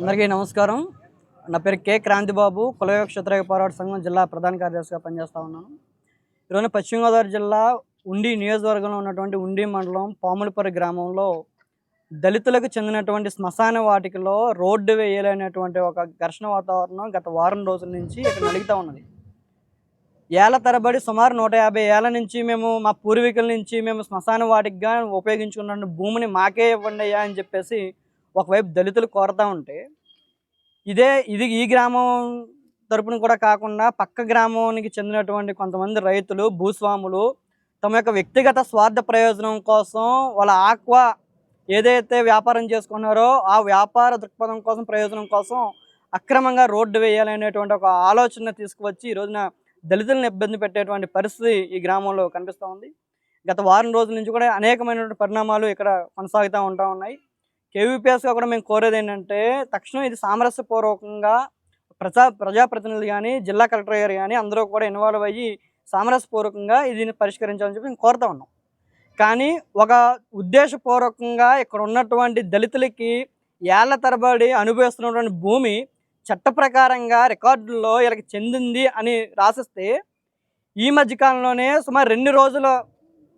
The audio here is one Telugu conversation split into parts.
అందరికీ నమస్కారం. నా పేరు కె. క్రాంతిబాబు. కులయోగ క్షత్రియ పోరాట సంఘం జిల్లా ప్రధాన కార్యదర్శిగా పనిచేస్తూ ఉన్నాను. ఈరోజు పశ్చిమ గోదావరి జిల్లా ఉండి నియోజకవర్గంలో ఉన్నటువంటి ఉండి మండలం పాములపల్లి గ్రామంలో దళితులకు చెందినటువంటి శ్మశాన వాటికలో రోడ్డు వేయాలనేటువంటి ఒక ఘర్షణ వాతావరణం గత వారం రోజుల నుంచి ఇక్కడ నలుగుతూ ఉన్నది. ఏళ్ళ తరబడి సుమారు నూట యాభై ఏళ్ళ నుంచి మేము మా పూర్వీకుల నుంచి మేము శ్మశాన వాటికిగా ఉపయోగించుకున్న భూమిని మాకే ఇవ్వండి అయ్యా అని చెప్పేసి ఒకవైపు దళితులు కోరుతూ ఉంటే ఇదే ఇది ఈ గ్రామం తరపున కూడా కాకుండా పక్క గ్రామానికి చెందినటువంటి కొంతమంది రైతులు భూస్వాములు తమ యొక్క వ్యక్తిగత స్వార్థ ప్రయోజనం కోసం వాళ్ళ ఆక్వా ఏదైతే వ్యాపారం చేసుకున్నారో ఆ వ్యాపార దృక్పథం కోసం ప్రయోజనం కోసం అక్రమంగా రోడ్డు వేయాలనేటువంటి ఒక ఆలోచన తీసుకువచ్చి ఈ రోజున దళితులను ఇబ్బంది పెట్టేటువంటి పరిస్థితి ఈ గ్రామంలో కనిపిస్తూ ఉంది. గత వారం రోజుల నుంచి కూడా అనేకమైనటువంటి పరిణామాలు ఇక్కడ కొనసాగుతూ ఉంటా ఉన్నాయి. కేవీపీఎస్గా కూడా మేము కోరేది ఏంటంటే తక్షణం ఇది సామరస్యపూర్వకంగా ప్రజా ప్రజాప్రతినిధులు కానీ జిల్లా కలెక్టర్ గారు కానీ అందరూ కూడా ఇన్వాల్వ్ అయ్యి సామరస్యపూర్వకంగా దీన్ని పరిష్కరించాలని చెప్పి మేము కోరుతా ఉన్నాం. కానీ ఒక ఉద్దేశపూర్వకంగా ఇక్కడ ఉన్నటువంటి దళితులకి ఏళ్ళ తరబడి అనుభవిస్తున్నటువంటి భూమి చట్ట ప్రకారంగా రికార్డుల్లో వీళ్ళకి చెందింది అని రాసిస్తే ఈ మధ్యకాలంలోనే సుమారు రెండు రోజుల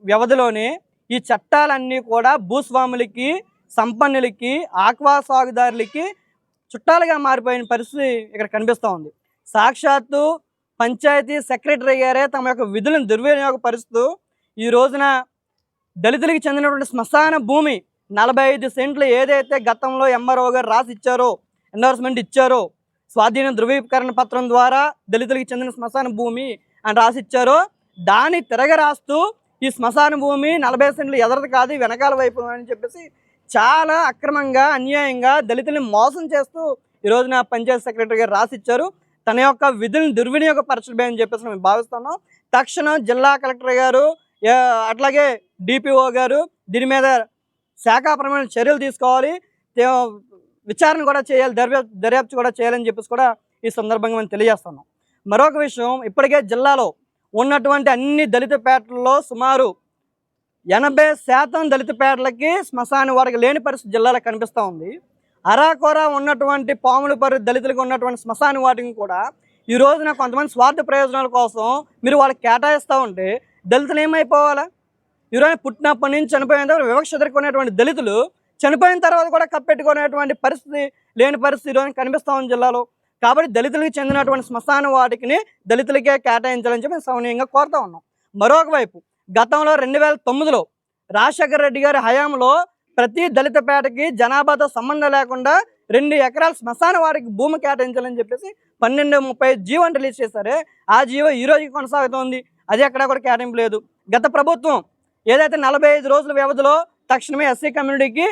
వ్యవధిలోనే ఈ చట్టాలన్నీ కూడా భూస్వాములకి సంపన్నులకి ఆక్వా సాగుదారులకి చుట్టాలుగా మారిపోయిన పరిస్థితి ఇక్కడ కనిపిస్తూ ఉంది. సాక్షాత్తు పంచాయతీ సెక్రటరీ గారే తమ యొక్క విధులను దుర్వినియోగపరుస్తూ ఈ రోజున దళితులకి చెందినటువంటి శ్మశాన భూమి నలభై ఐదు సెంట్లు ఏదైతే గతంలో ఎంఆర్ఓ గారు రాసి ఇచ్చారో ఎండోర్స్మెంట్ ఇచ్చారో స్వాధీన ధృవీకరణ పత్రం ద్వారా దళితులకి చెందిన శ్మశాన భూమి అని రాసి ఇచ్చారో దాన్ని తిరగరాస్తూ ఈ శ్మశాన భూమి నలభై సెంట్లు ఎదరది కాదు వెనకాల వైపు అని చెప్పేసి చాలా అక్రమంగా అన్యాయంగా దళితుల్ని మోసం చేస్తూ ఈ రోజున పంచాయత్ సెక్రటరీ గారు రాసి ఇచ్చారు తన యొక్క విధులను దుర్వినియోగపరచడమే అని చెప్పేసి మేము భావిస్తున్నాం. తక్షణం జిల్లా కలెక్టర్ గారు అట్లాగే డిపిఓ గారు దీని మీద శాఖాపరమైన చర్యలు తీసుకోవాలి. విచారణ కూడా చేయాలి దర్యాప్తు దర్యాప్తు కూడా చేయాలని చెప్పేసి కూడా ఈ సందర్భంగా మేము తెలియజేస్తున్నాం. మరొక విషయం ఇప్పటికే జిల్లాలో ఉన్నటువంటి అన్ని దళిత పేటల్లో సుమారు ఎనభై శాతం దళిత పేటలకి శ్మశాన వారికి లేని పరిస్థితి జిల్లాలో కనిపిస్తూ ఉంది. అరాకొర ఉన్నటువంటి పాముల పరి దళితులకు ఉన్నటువంటి శ్మశాన వాటిని కూడా ఈ రోజున కొంతమంది స్వార్థ ప్రయోజనాల కోసం మీరు వాళ్ళకి కేటాయిస్తూ ఉంటే దళితులు ఏమైపోవాలా? ఈరోజు పుట్టినప్పటి నుంచి చనిపోయిన తర్వాత వివక్ష ఎదుర్కొనేటువంటి దళితులు చనిపోయిన తర్వాత కూడా కప్పెట్టుకునేటువంటి పరిస్థితి లేని పరిస్థితి ఈరోజు కనిపిస్తూ ఉంది జిల్లాలో. కాబట్టి దళితులకు చెందినటువంటి శ్మశాన వాటికిని దళితులకే కేటాయించాలని చెప్పి సౌనీయంగా కోరుతా ఉన్నాం. మరొక వైపు గతంలో రెండు వేల తొమ్మిదిలో రాజశేఖర రెడ్డి గారి హయాంలో ప్రతి దళిత పేటకి జనాభాతో సంబంధం లేకుండా రెండు ఎకరాల శ్మశాన వారికి భూమి కేటాయించాలని చెప్పేసి పన్నెండు ముప్పై జీవోని రిలీజ్ చేశారే. ఆ జీవో ఈ రోజుకి కొనసాగుతోంది. అది ఎక్కడా కూడా కేటాయింపు లేదు. గత ప్రభుత్వం ఏదైతే నలభై ఐదు రోజుల వ్యవధిలో తక్షణమే ఎస్సీ కమ్యూనిటీకి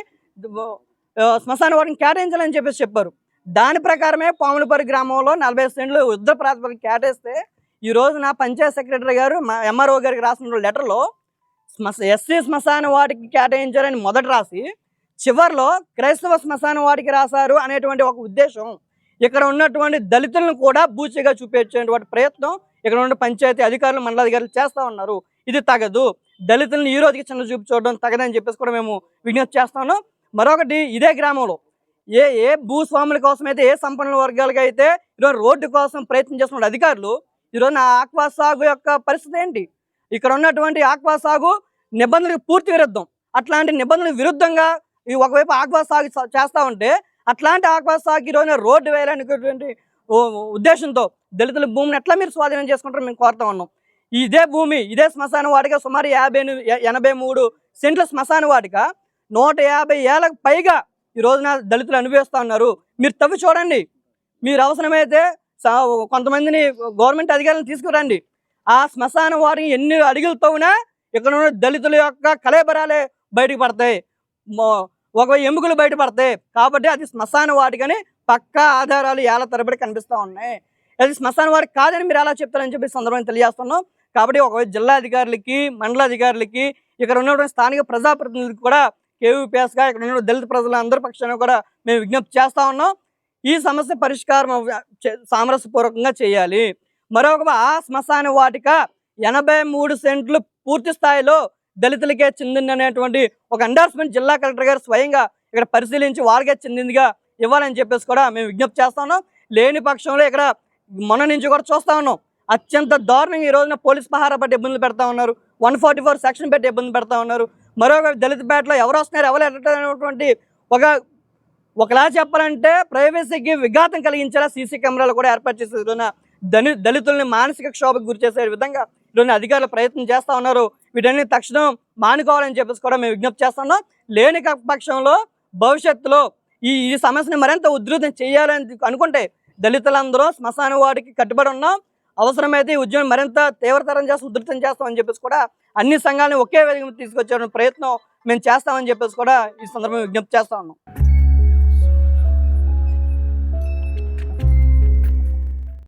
శ్మశాన వారిని కేటాయించాలని చెప్పేసి చెప్పారు. దాని ప్రకారమే పాములపరి గ్రామంలో నలభై సెంట్లు యుద్ధ ప్రాతిపదిక కేటాయిస్తే ఈ రోజున పంచాయత్ సెక్రటరీ గారు ఎంఆర్ఓ గారికి రాసిన లెటర్లో ఎస్సీ శ్మశాన వాటికి కేటాయించారని మొదట రాసి చివర్లో క్రైస్తవ శ్మశాన వాటికి రాశారు అనేటువంటి ఒక ఉద్దేశం. ఇక్కడ ఉన్నటువంటి దళితులను కూడా బూచిగా చూపించేటువంటి ప్రయత్నం ఇక్కడ ఉన్న పంచాయతీ అధికారులు మండలాధికారులు చేస్తూ ఉన్నారు. ఇది తగదు. దళితులను ఈ రోజుకి చిన్న చూపు చూడడం తగదని చెప్పేసి కూడా మేము విజ్ఞప్తి చేస్తాను మరొకటి ఇదే గ్రామంలో. ఏ ఏ భూస్వాముల కోసం అయితే ఏ సంపన్నుల వర్గాలకైతే అయితే ఈరోజు రోడ్డు కోసం ప్రయత్నం చేస్తున్న అధికారులు ఈరోజు నా ఆక్వా సాగు యొక్క పరిస్థితి ఏంటి? ఇక్కడ ఉన్నటువంటి ఆక్వా సాగు నిబంధనలకు పూర్తి విరుద్ధం. అట్లాంటి నిబంధనలకు విరుద్ధంగా ఈ ఒకవైపు ఆక్వా సాగు చేస్తూ ఉంటే అట్లాంటి ఆక్వా సాగు ఈరోజు రోడ్డు వేయాలనేటువంటి ఉద్దేశంతో దళితుల భూమిని ఎట్లా మీరు స్వాధీనం చేసుకుంటారో మేము కోరుతా ఉన్నాం. ఇదే భూమి ఇదే శ్మశాన వాటిక సుమారు యాభై ఎనభై మూడు సెంట్ల శ్మశాన వాటిక నూట యాభై ఏళ్ళకు పైగా ఈ రోజున దళితులు అనుభవిస్తూ ఉన్నారు. మీరు తవ్వి చూడండి. మీరు అవసరమైతే కొంతమందిని గవర్నమెంట్ అధికారులను తీసుకురండి. ఆ శ్మశాన వారిని ఎన్ని అడుగులు తవ్వినా ఇక్కడ ఉన్న దళితుల యొక్క కలేబరాలే బయటకు పడతాయి. మో- ఒక ఎముకలు బయటపడతాయి కాబట్టి అది శ్మశాన వాటికని పక్కా ఆధారాలు ఏళ్ళ తరబడి కనిపిస్తూ ఉన్నాయి. అది శ్మశాన వాటికి కాదని మీరు ఎలా చెప్తారని చెప్పి సందర్భంగా తెలియజేస్తున్నాం. కాబట్టి ఒక జిల్లా అధికారులకి మండల అధికారులకి ఇక్కడ ఉన్నటువంటి స్థానిక ప్రజాప్రతినిధులకు కూడా కేవీపీఎస్గా ఇక్కడ ఉన్న దళిత ప్రజల అందరి పక్షాన కూడా మేము విజ్ఞప్తి చేస్తూ ఉన్నాం. ఈ సమస్య పరిష్కారం సామరస్యపూర్వకంగా చేయాలి. మరొక ఆ శ్మశాన వాటిక ఎనభై మూడు సెంట్లు పూర్తి స్థాయిలో దళితులకే చెందింది అనేటువంటి ఒక అండర్స్మెంట్ జిల్లా కలెక్టర్ గారు స్వయంగా ఇక్కడ పరిశీలించి వాళ్ళకే చెందిందిగా ఇవ్వాలని చెప్పేసి కూడా మేము విజ్ఞప్తి చేస్తా ఉన్నాం. లేని పక్షంలో ఇక్కడ మొన్న నుంచి కూడా చూస్తా ఉన్నాం. అత్యంత దారుణంగా ఈ రోజున పోలీస్ పహారా పెట్టి ఇబ్బందులు పెడతా ఉన్నారు. వన్ ఫార్టీ ఫోర్ సెక్షన్ పెట్టి ఇబ్బంది పెడతా ఉన్నారు. మరొక దళిత పేటలో ఎవరు వస్తున్నారు ఎవరు ఎట్టనేటువంటి ఒక ఒకలా చెప్పాలంటే ప్రైవసీకి విఘాతం కలిగించేలా సీసీ కెమెరాలు కూడా ఏర్పాటు చేసే రోజున దళి దళితుల్ని మానసిక క్షోభకు గురి చేసే విధంగా ఈరోజు అధికారులు ప్రయత్నం చేస్తా ఉన్నారు. వీటన్ని తక్షణం మానుకోవాలని చెప్పేసి కూడా మేము విజ్ఞప్తి చేస్తున్నాం లేని పక్షంలో భవిష్యత్తులో ఈ ఈ సమస్యని మరింత ఉధృతం చేయాలని అనుకుంటే దళితులందరూ శ్మశాన వాడికి కట్టుబడి ఉన్నాం. అవసరమైతే ఈ ఉద్యమం మరింత తీవ్రతరం చేసి ఉధృతం చేస్తామని చెప్పేసి కూడా అన్ని సంఘాలను ఒకే వేదిక తీసుకొచ్చే ప్రయత్నం మేము చేస్తామని చెప్పేసి కూడా ఈ సందర్భంగా విజ్ఞప్తి చేస్తా ఉన్నాం.